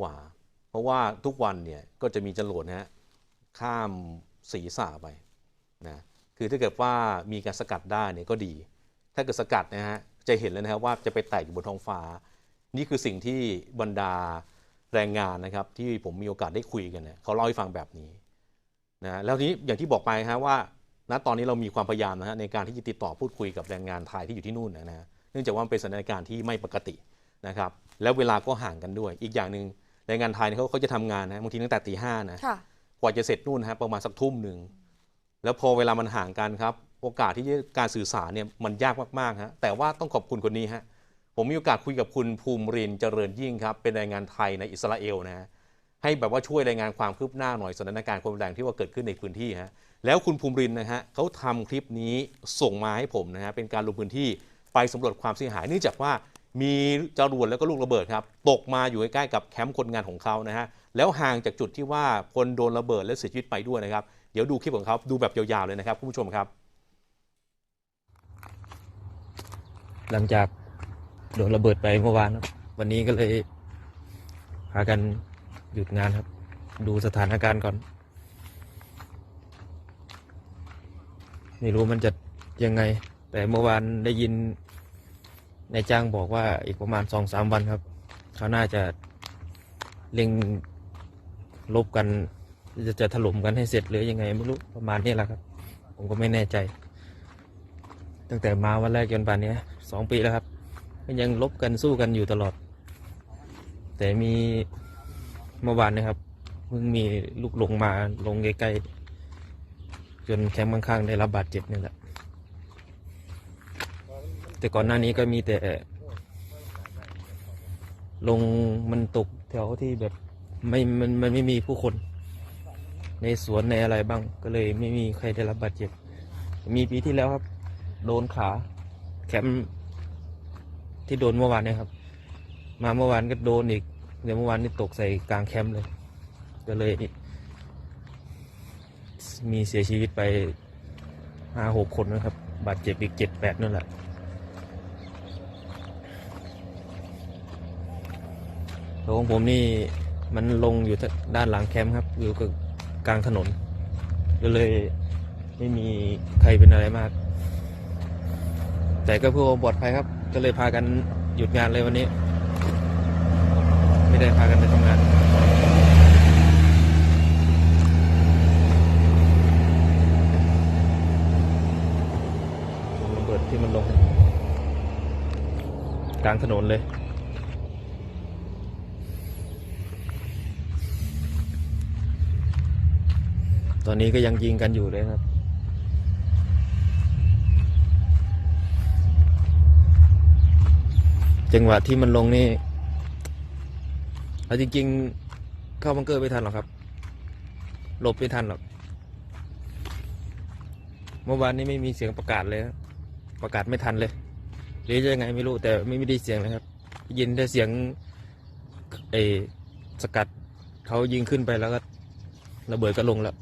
กว่า เพราะว่าทุกวันเนี่ยก็จะมีจรวดนะฮะข้ามศีรษะไปนะคือถ้าเกิดว่ามีการสกัดได้เนี่ยก็ดี ถ้าเกิดสกัดนะฮะจะเห็นเลยนะครับว่าจะไปแตกอยู่บนท้องฟ้า นี่คือสิ่งที่บรรดาแรงงานนะครับที่ผมมีโอกาสได้คุยกันเนี่ยเขาเล่าให้ฟังแบบนี้นะแล้วทีนี้อย่างที่บอกไปฮะว่าณตอนนี้เรามีความพยายามนะฮะในการที่จะติดต่อพูดคุยกับแรงงานไทยที่อยู่ที่นู่นนะฮะเนื่องจากว่าเป็นสถานการณ์ที่ไม่ปกตินะครับแล้วเวลาก็ห่างกันด้วย อีกอย่างหนึ่ง แรงงานไทยเนี่ยเขาเขาจะทำงานนะบางทีตั้งแต่ตีห้านะค่ะกว่าจะเสร็จนู่นนะฮะประมาณสักทุ่มหนึ่งแล้วพอเวลามันห่างกันครับ โอกาสที่จะการสื่อสารเนี่ยมันยากมากๆฮะแต่ว่าต้องขอบคุณคนนี้ฮะผมมีโอกาสคุยกับคุณภูมิรินทร์เจริญยิ่งครับ เป็นแรงงานไทยในอิสราเอลนะฮะให้แบบว่าช่วยรายงานความคืบหน้าหน่อยสถานการณ์ความรุนแรงที่ว่าเกิดขึ้นในพื้นที่ฮะแล้วคุณภูมิรินทร์นะฮะเขาทำคลิปนี้ส่งมาให้ผมนะฮะเป็นการลงพื้นที่ไปสำรวจความเสียหายเนื่องจากว่า มีจรวดแล้วก็ลูกระเบิดครับ ตกมาอยู่ใกล้ๆกับแคมป์คนงานของเขานะฮะ แล้วห่างจากจุดที่ว่าคนโดนระเบิดและเสียชีวิตไปด้วยนะครับ เดี๋ยวดูคลิปของเขาดูแบบยาวๆเลยนะครับคุณผู้ชมครับ หลังจากโดนระเบิดไปเมื่อวานครับ วันนี้ก็เลยพากันหยุดงานครับ ดูสถานการณ์ก่อน ไม่รู้มันจะยังไง แต่เมื่อวานได้ยิน นายจ้างบอกว่าอีกประมาณสองสามวันครับ เขาน่าจะเล็งลบกัน จะจะถล่มกันให้เสร็จหรือยังไงไม่รู้ประมาณนี้แหละครับ ผมก็ไม่แน่ใจ ตั้งแต่มาวันแรกจนป่านนี้สองปีแล้วครับก็ยังลบกันสู้กันอยู่ตลอด แต่มีเมื่อวานนะครับเพิ่งมีลูกหลงมาลงใกล้ๆจนแคมป์ข้างๆได้รับบาดเจ็บนี่แหละ แต่ก่อนหน้านี้ก็มีแต่ ลงมันตกแถวที่แบบไม่มันมันไม่มีผู้คน ในสวนในอะไรบ้าง ก็เลยไม่มีใครได้รับบาดเจ็บ มีปีที่แล้วครับ โดนขาแคมป์ที่โดนเมื่อวานเนี่ยครับ มาเมื่อวานก็โดนอีกเดี๋ยวเมื่อวานนี่ตกใส่กลางแคมป์เลย ก็เลย มีเสียชีวิตไปห้าหกคนนะครับ บาดเจ็บอีกเจ็ดแปดนั่นแหละ แล้วของผมนี่มันลงอยู่ด้านหลังแคมป์ครับอยู่กับกลางถนน ก็เลยไม่มีใครเป็นอะไรมาก แต่ก็เพื่อปลอดภัยครับ ก็เลยพากันหยุดงานเลยวันนี้ ไม่ได้พากันไปทำงานระเบิดที่มันลง กลางถนนเลย ตอนนี้ก็ยังยิงกันอยู่เลยครับ จังหวะที่มันลงนี่เอาจริงๆ เข้าบังเกอร์ไม่ทันหรอกครับ หลบไม่ทันหรอก เมื่อวานนี้ไม่มีเสียงประกาศเลยประกาศไม่ทันเลย หรือจะยังไงไม่รู้แต่ไม่ไม่ได้เสียงเลยครับ ยินแต่เสียงไอ้สกัดเขายิงขึ้นไปแล้วก็ระเบิดก็ลงแล้ว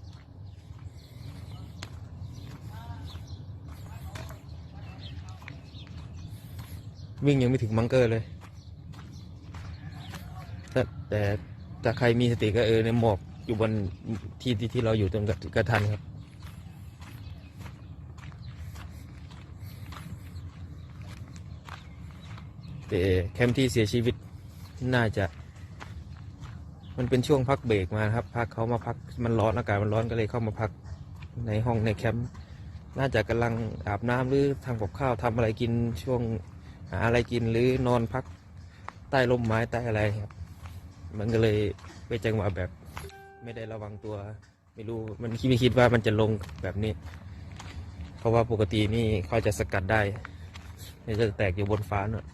วิ่งยังไม่ถึงบังเกอร์เลย แต่แต่ถ้าใครมีสติก็เออในหมอกอยู่บนที่ที่ที่เราอยู่ตรงกกระทันครับแต่แคมป์ที่เสียชีวิตน่าจะ มันเป็นช่วงพักเบรกมาครับ พักเขามาพักมันร้อนอากาศมันร้อนก็เลยเข้ามาพักในห้องในแคมป์น่าจะกำลังอาบน้ำหรือทำกับข้าวทำอะไรกินช่วง หาอะไรกินหรือนอนพักใต้ร่มไม้ใต้อะไรครับ มันก็เลยไปจังหวะแบบ ไม่ได้ระวังตัว ไม่รู้มันคิดไม่คิดว่ามันจะลงแบบนี้ เพราะว่าปกตินี่เขาจะสกัดได้ไม่จะแตกอยู่บนฟ้าเนอะ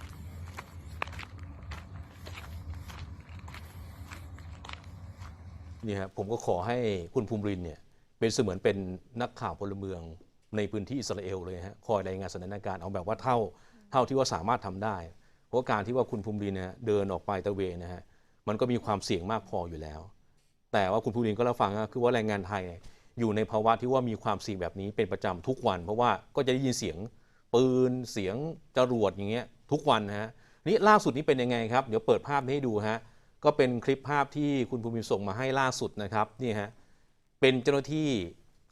นี่ครับผมก็ขอให้คุณภูมิรินเนี่ยเป็นเสมือนเป็นนักข่าวพลเมืองในพื้นที่อิสราเอลเลยฮะคอยรายงานสถานการณ์เอาแบบว่าเท่า เท่าที่ว่าสามารถทำได้ เพราะการที่ว่าคุณภูมิรินทร์เนี่ยเดินออกไปตะเวนนะฮะมันก็มีความเสี่ยงมากพออยู่แล้ว แต่ว่าคุณภูมิรินทร์ก็รับฟังนะคือว่าแรงงานไทยเนี่ยอยู่ในภาวะที่ว่ามีความเสี่ยงแบบนี้เป็นประจำทุกวัน เพราะว่าก็จะได้ยินเสียงปืนเสียงจรวดอย่างเงี้ยทุกวันนะฮะนี่ล่าสุดนี้เป็นยังไงครับเดี๋ยวเปิดภาพให้ดูฮะก็เป็นคลิปภาพที่คุณภูมินส่งมาให้ล่าสุดนะครับนี่ฮะเป็นเจ้าหน้าที่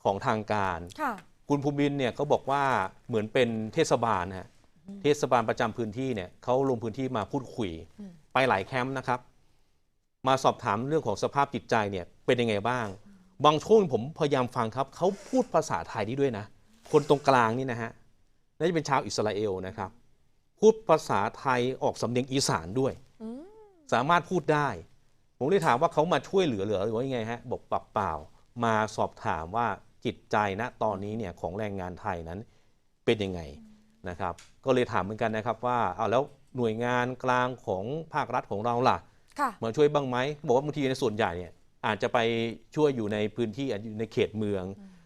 ของทางการค่ะคุณภูมินเนี่ยเขาบอกว่าเหมือนเป็นเทศบาลนะฮะ เทศบาลประจำพื้นที่เนี่ยเขาลงพื้นที่มาพูดคุยอืมไปหลายแคมป์นะครับ มาสอบถามเรื่องของสภาพจิตใจเนี่ยเป็นยังไงบ้าง บางช่วงผมพยายามฟังครับเขาพูดภาษาไทยได้ด้วยนะ คนตรงกลางนี่นะฮะน่าจะเป็นชาวอิสราเอลนะครับ พูดภาษาไทยออกสำเนียงอีสานด้วยอืมสามารถพูดได้ ผมเลยถามว่าเขามาช่วยเหลือเหรือหรือว่ายังไงฮะบอกปากเปล่ามาสอบถามว่าจิตใจณตอนนี้เนี่ยของแรงงานไทยนั้นเป็นยังไง นะครับ ก็เลยถามเหมือนกันนะครับว่าเอาแล้วหน่วยงานกลางของภาครัฐของเราล่ะค่ะมาช่วยบ้างไหมบอกว่าบางทีในส่วนใหญ่เนี่ยอาจจะไปช่วยอยู่ในพื้นที่อาจจะอยู่ในเขตเมือง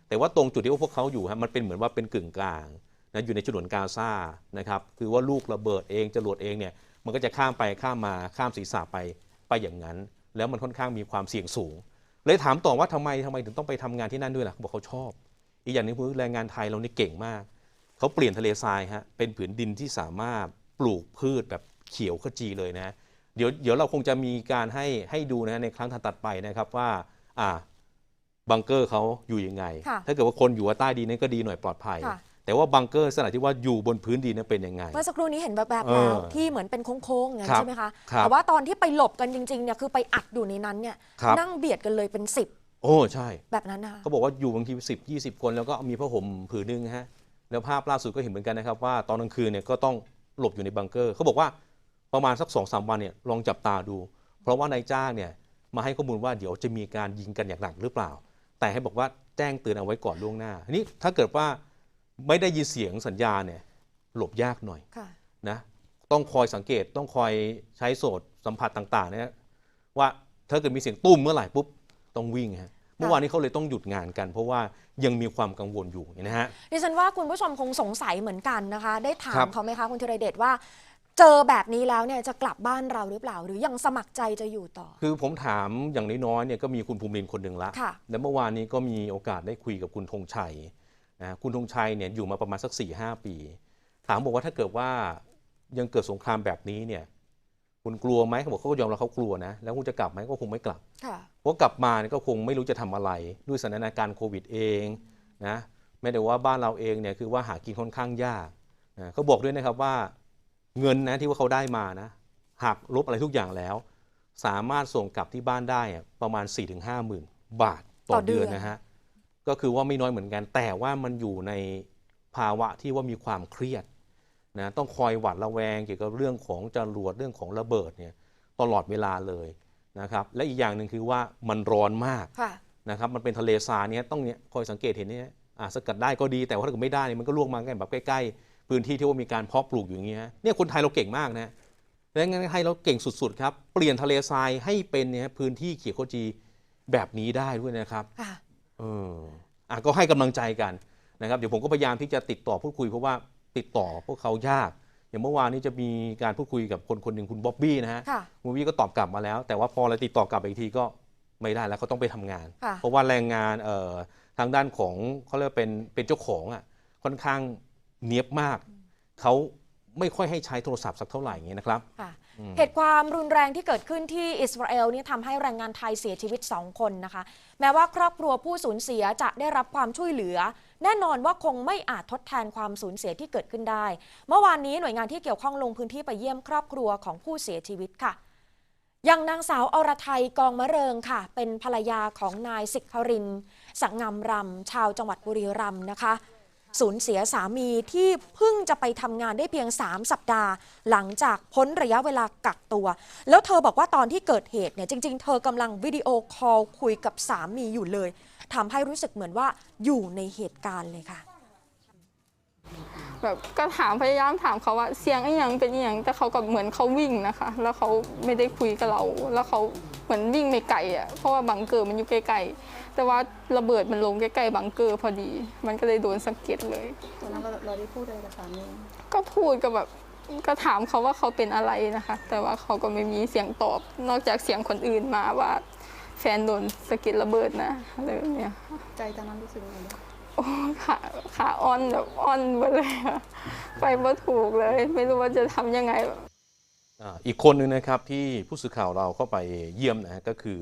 แต่ว่าตรงจุดที่พวกเขาอยู่ฮะมันเป็นเหมือนว่าเป็นกึ่งกลางนะอยู่ในฉนวนกาซานะครับคือว่าลูกระเบิดเองจรวดเองเนี่ยมันก็จะข้ามไปข้ามมาข้ามศีรษะไปไปอย่างนั้น แล้วมันค่อนข้างมีความเสี่ยงสูง เลยถามต่อว่าทำไมทำไมถึงต้องไปทำงานที่นั่นด้วยล่ะเขาบอกเขาชอบ อีกอย่างหนึงคือแรงงานไทยเรานี่เก่งมาก เขาเปลี่ยนทะเลทรายฮะเป็นผืนดินที่สามารถปลูกพืชแบบเขียวขจีเลยนะเดี๋ยวเดี๋ยวเราคงจะมีการให้ให้ดูนะในครั้งถัดๆไปนะครับว่าอ่าบังเกอร์เขาอยู่ยังไงค่ะถ้าเกิดว่าคนอยู่ใต้ดินนั่นก็ดีหน่อยปลอดภัยค่ะแต่ว่าบังเกอร์ลักษณะที่ว่าอยู่บนพื้นดินนั้นเป็นยังไง เมื่อสักครู่นี้เห็นแบบแบบเอแล้อวที่เหมือนเป็นโค้งๆอย่างนั้นครับใช่ไหมคะครับแต่ว่าตอนที่ไปหลบกันจริงๆเนี่ยคือไปอัดอยู่ในนั้นเนี่ยครับนั่งเบียดกันเลยเป็นสิบโอ้ใช่ แบบนั้นนะคะเขาบอกว่าอยู่บางทีสิบยี่สิบคนแล้วก็มีผ้าห่มผืนหนึงฮะ แล้วภาพล่าสุดก็เห็นเหมือนกันนะครับว่าตอนกลางคืนเนี่ยก็ต้องหลบอยู่ในบังเกอร์เขาบอกว่าประมาณสักสองสามวันเนี่ยลองจับตาดู เพราะว่านายจ้างเนี่ยมาให้ข้อมูลว่าเดี๋ยวจะมีการยิงกันอย่างหนักหรือเปล่า แต่ให้บอกว่าแจ้งเตือนเอาไว้ก่อนล่วงหน้าทีนี้ถ้าเกิดว่าไม่ได้ยินเสียงสัญญาณเนี่ยหลบยากหน่อยค่ะนะต้องคอยสังเกตต้องคอยใช้โสตสัมผัสต่างๆเนี่ยว่าถ้าเกิดมีเสียงตุ้มเมื่อไหร่ปุ๊บต้องวิ่งฮะ เมื่อวานนี้เขาเลยต้องหยุดงานกัน เพราะว่ายังมีความกังวลอยู่นะฮะดิฉันว่าคุณผู้ชมคงสงสัยเหมือนกันนะคะ ได้ถาครัมบเขาไหมคะคุณธีรเดชว่า เจอแบบนี้แล้วเนี่ยจะกลับบ้านเราหรือเปล่า หรือยังสมัครใจจะอยู่ต่อ คือผมถามอย่างน้อยๆเนี่ยก็มีคุณภูมิรินทร์คนหนึ่งละค่ะและเมื่อวานนี้ก็มีโอกาสได้คุยกับคุณธงชัยนะคุณธงชัยเนี่ยอยู่มาประมาณสัก4ี่หปี ถามบอกว่าถ้าเกิดว่ายังเกิดสงครามแบบนี้เนี่ยคุณกลัวไหมเขาบอกเขาก็ยอมรับเขากลัวนะ แล้วคุณจะกลับไหมก็คงไม่กลับค่ะเพราะกลับมาเนี่ยก็คงไม่รู้จะทำอะไร ด้วยสถานการณ์โควิดเองนะไม่ได้ว่าบ้านเราเองเนี่ยคือว่าหากินค่อนข้างยากนะเขาบอกด้วยนะครับว่าเงินนะที่ว่าเขาได้มานะหักลบอะไรทุกอย่างแล้ว สามารถส่งกลับที่บ้านได้ประมาณ 4-5ถึงห้าหมื่นบาทต่ต่อเดือนนนะฮะก็คือว่าไม่น้อยเหมือนกัน แต่ว่ามันอยู่ในภาวะที่ว่ามีความเครียดนะต้องคอยหวาดระแวงเกี่ยวกับเรื่องของจรวดเรื่องของระเบิดเนี่ยตลอดเวลาเลย นะครับและอีกอย่างหนึ่งคือว่ามันร้อนมากค่ะนะครับมันเป็นทะเลทรายเนี่ยต้องเนี่ยคอยสังเกตเห็นเนี่ยอะสกัดได้ก็ดีแต่ว่าถ้าเกิดไม่ได้เนี่ยมันก็ลวกมาใกล้แบบใกล้ๆ พื้นที่ที่ว่ามีการเพาะปลูกอยู่อย่างเงี้ยเนี่ยคนไทยเราเก่งมากนะแรงงานไทยเราเก่งสุดๆครับเปลี่ยนทะเลทรายให้เป็นเนี่ยพื้นที่เขียวขจีแบบนี้ได้ด้วยนะครับค่ะเอออะก็ให้กำลังใจกันนะครับเดี๋ยวผมก็พยายามที่จะติดต่อพูดคุยเพราะว่าติดต่อพวกเขายาก อย่างเมื่อวานนี้จะมีการพูดคุยกับคนคนหนึ่งคุณบ๊อบบี้นะฮะค่ะมูวี่ก็ตอบกลับมาแล้ว แต่ว่าพอเราติดต่อกลับไปอีกทีก็ไม่ได้แล้วเขาต้องไปทำงานค่ะเพราะว่าแรงงานเอ่อทางด้านของเขาเรียกว่าเป็นเป็นเจ้าของอะค่อนข้างเนียบมากเขา ไม่ค่อยให้ใช้โทรศัพท์สักเท่าไหร่อย่างเงี้ยนะครับ ค่ะเหตุความรุนแรงที่เกิดขึ้นที่อิสราเอลเนี่ยทำให้แรงงานไทยเสียชีวิต 2 คนนะคะ แม้ว่าครอบครัวผู้สูญเสียจะได้รับความช่วยเหลือ แน่นอนว่าคงไม่อาจทดแทนความสูญเสียที่เกิดขึ้นได้ เมื่อวานนี้หน่วยงานที่เกี่ยวข้องลงพื้นที่ไปเยี่ยมครอบครัวของผู้เสียชีวิตค่ะอย่างนางสาวอรไทยกองมะเริงค่ะ เป็นภรรยาของนายสิกครินทร์สังงามรำชาวจังหวัดบุรีรัมย์นะคะ สูญเสียสามีที่เพิ่งจะไปทำงานได้เพียง 3 สัปดาห์ หลังจากพ้นระยะเวลากักตัว แล้วเธอบอกว่าตอนที่เกิดเหตุเนี่ยจริง ๆ เธอกำลังวิดีโอคอลคุยกับสามีอยู่เลยทำให้รู้สึกเหมือนว่าอยู่ในเหตุการณ์เลยค่ะแบบก็ถามพยายามถามเขาว่าเสียงไอ้ยังเป็นอหยังแต่เขาก็เหมือนเขาวิ่งนะคะ แล้วเขาไม่ได้คุยกับเราแล้วเขา เหมือนวิ่งไม่ไกลอะเพราะว่าบังเกอร์มันอยู่ใกล้ๆแต่ว่าระเบิดมันลงใกล้ๆบังเกอร์พอดี มันก็เลยโดนสะเก็ดเลยตอนนั้นเราเราได้พูดอะไรกับสามีก็พูดกับแบบก็ถามเขาว่าเขาเป็นอะไรนะคะ แต่ว่าเขาก็ไม่มีเสียงตอบ นอกจากเสียงคนอื่นมาว่า แฟนโดนสะเก็ดระเบิดนะอะไรแบบเนี้ยใจตอนนั้นรู้สึกยังไงบ้างโอ้ขาขาอ่อนแบบอ่อนไปเลยอะไปบ่ถูกเลย ไม่รู้ว่าจะทำยังไงแบบ อีกคนหนึ่งนะครับที่ผู้สื่อข่าวเราเข้าไปเยี่ยมนะก็คือ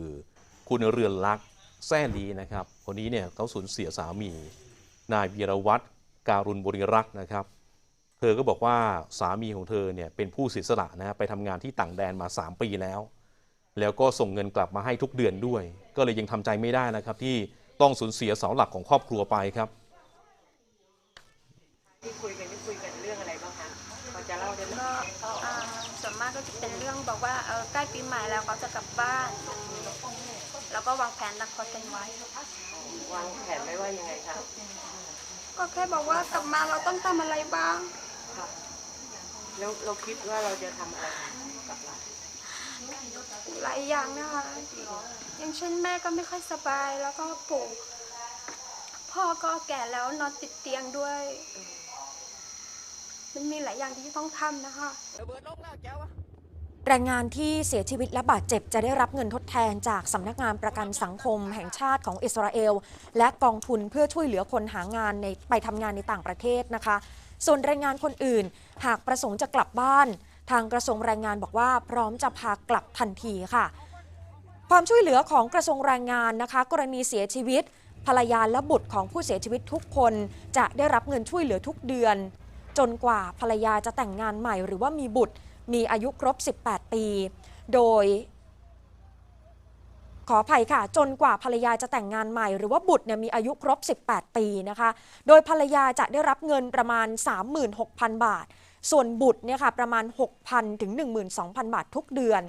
คุณเรือนลักษ์แซ่ลีนะครับคนนี้เนี่ยเขาสูญเสียสามี นายวีรวัตรการุณบริรักษ์นะครับ เธอก็บอกว่าสามีของเธอเนี่ยเป็นผู้เสียสละนะไปทำงานที่ต่างแดนมา 3 ปีแล้ว แล้วก็ส่งเงินกลับมาให้ทุกเดือนด้วย ก็เลยยังทำใจไม่ได้นะครับ ที่ต้องสูญเสียเสาหลักของครอบครัวไปครับ ว่าเออใกล้ปีใหม่แล้วเขาจะกลับบ้าน แล้วก็วางแผนอนาคตกันไว้ วางแผนไว้ว่ายังไงคะก็แค่บอกว่ากลับมาเราต้องทำอะไรบ้างแล้วเราคิดว่าเราจะทำอะไรกับเราหลายอย่างนะคะอย่างเช่นแม่ก็ไม่ค่อยสบายแล้วก็ปู่พ่อก็แก่แล้วนอนติดเตียงด้วย มันมีหลายอย่างที่ต้องทำนะคะ แรงงานที่เสียชีวิตและบาดเจ็บจะได้รับเงินทดแทนจากสำนักงานประกันสังคมแห่งชาติของอิสราเอล และกองทุนเพื่อช่วยเหลือคนหางานในไปทำงานในต่างประเทศนะคะ ส่วนแรงงานคนอื่น หากประสงค์จะกลับบ้าน ทางกระทรวงแรงงานบอกว่าพร้อมจะพากลับทันทีค่ะ ความช่วยเหลือของกระทรวงแรงงานนะคะ กรณีเสียชีวิต ภรรยาและบุตรของผู้เสียชีวิตทุกคน จะได้รับเงินช่วยเหลือทุกเดือน จนกว่าภรรยาจะแต่งงานใหม่หรือว่ามีบุตร มีอายุครบ 18 ปี โดย ขออภัยค่ะ จนกว่าภรรยาจะแต่งงานใหม่ หรือว่าบุตรเนี่ยมีอายุครบ 18 ปีนะคะ โดยภรรยาจะได้รับเงินประมาณ 36,000 บาท ส่วนบุตรเนี่ยค่ะประมาณ 6,000 ถึง 12,000 บาททุกเดือน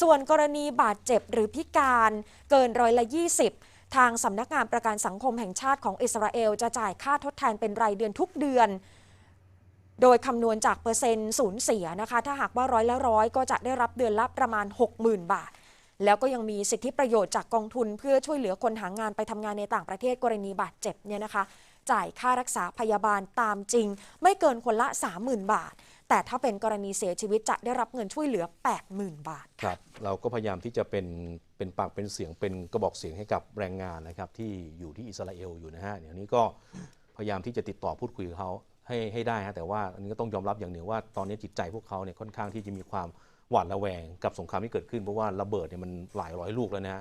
ส่วนกรณีบาดเจ็บหรือพิการเกินร้อยละ 20ทางสำนักงานประกันสังคมแห่งชาติของอิสราเอลจะจ่ายค่าทดแทนเป็นรายเดือนทุกเดือน โดยคำนวณจากเปอร์เซ็นต์สูญเสียนะคะ ถ้าหากว่าร้อยละร้อยก็จะได้รับเดือนละประมาณ 60,000 บาท แล้วก็ยังมีสิทธิประโยชน์จากกองทุน เพื่อช่วยเหลือคนหางานไปทำงานในต่างประเทศกรณีบาดเจ็บเนี่ยนะคะ จ่ายค่ารักษาพยาบาลตามจริง ไม่เกินคนละ 30,000 บาท แต่ถ้าเป็นกรณีเสียชีวิตจะได้รับเงินช่วยเหลือ 80,000 บาทครับ เราก็พยายามที่จะเป็นเป็นปากเป็นเสียงเป็นกระบอกเสียงให้กับแรงงานนะครับที่อยู่ที่อิสราเอลอยู่นะฮะเดี๋ยวนี้ก็พยายามที่จะติดต่อพูดคุยกับเขา ให้ให้ได้ฮะแต่ว่าอันนี้ก็ต้องยอมรับอย่างหนึ่งว่าตอนนี้จิตใจพวกเขาเนี่ยค่อนข้างที่จะมีความหวาดระแวงกับสงครามที่เกิดขึ้นเพราะว่าระเบิดเนี่ยมันหลายร้อยลูกแล้วนะฮะ